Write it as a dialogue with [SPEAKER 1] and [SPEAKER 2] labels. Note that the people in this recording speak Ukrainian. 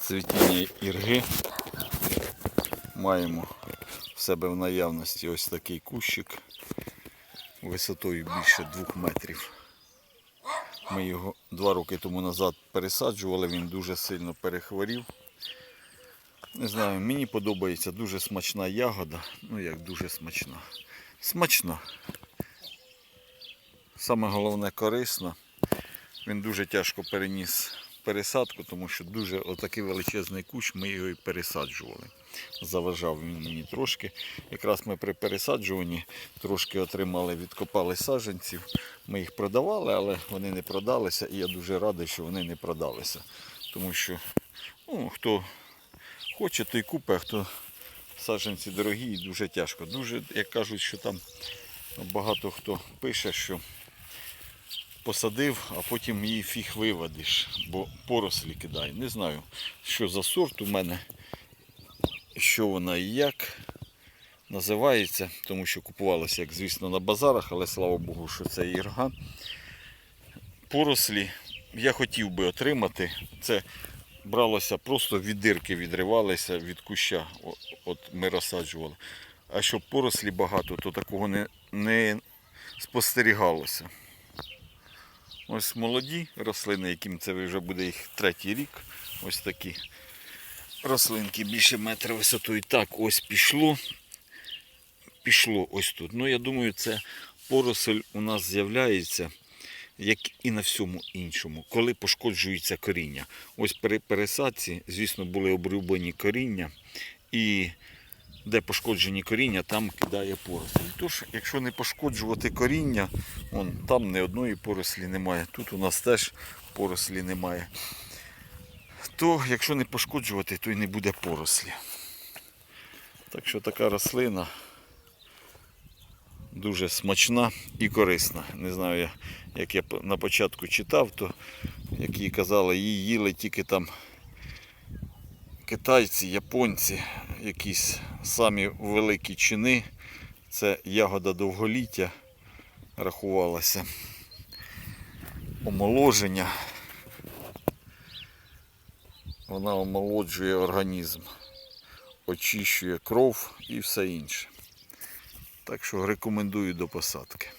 [SPEAKER 1] цвітіння ірги. Маємо в себе в наявності ось такий кущик висотою більше двох метрів. Ми його два роки тому назад пересаджували, він дуже сильно перехворів. Не знаю, мені подобається дуже смачна ягода. Ну як дуже смачна. Смачна. Саме головне корисна. Він дуже тяжко переніс пересадку, тому що дуже отакий величезний кущ, ми його і пересаджували. Заважав він мені трошки. Якраз ми при пересаджуванні трошки отримали, відкопали саджанців. Ми їх продавали, але вони не продалися. І я дуже радий, що вони не продалися. Тому що ну, хто хоче, той купить, а хто саджанці дорогі і дуже тяжко. Дуже, як кажуть, що там багато хто пише, що посадив, а потім її фіг виводиш, бо порослі кидає. Не знаю, що за сорт у мене, що вона і як називається, тому що купувалося, як звісно, на базарах, але слава Богу, що це ірга. Порослі я хотів би отримати. Це бралося просто від дирки відривалися від куща. От ми розсаджували. А щоб порослі багато, то такого не, не спостерігалося. Ось молоді рослини, яким це вже буде їх третій рік. Ось такі рослинки більше метра висотою. Так, ось пішло. Пішло ось тут. Ну, я думаю, це поросль у нас з'являється, як і на всьому іншому, коли пошкоджується коріння. Ось при пересадці, звісно, були обрубані коріння. І де пошкоджені коріння, там кидає поросль. Тож, якщо не пошкоджувати коріння, вон, там ні одної порослі немає. Тут у нас теж порослі немає. То якщо не пошкоджувати, то й не буде порослі. Так що така рослина дуже смачна і корисна. Не знаю, я- як я на початку читав, то які казали, її їли тільки там китайці, японці, якісь самі великі чини. Це ягода довголіття рахувалася. Омоложення. Вона омолоджує організм, очищує кров і все інше. Так що рекомендую до посадки.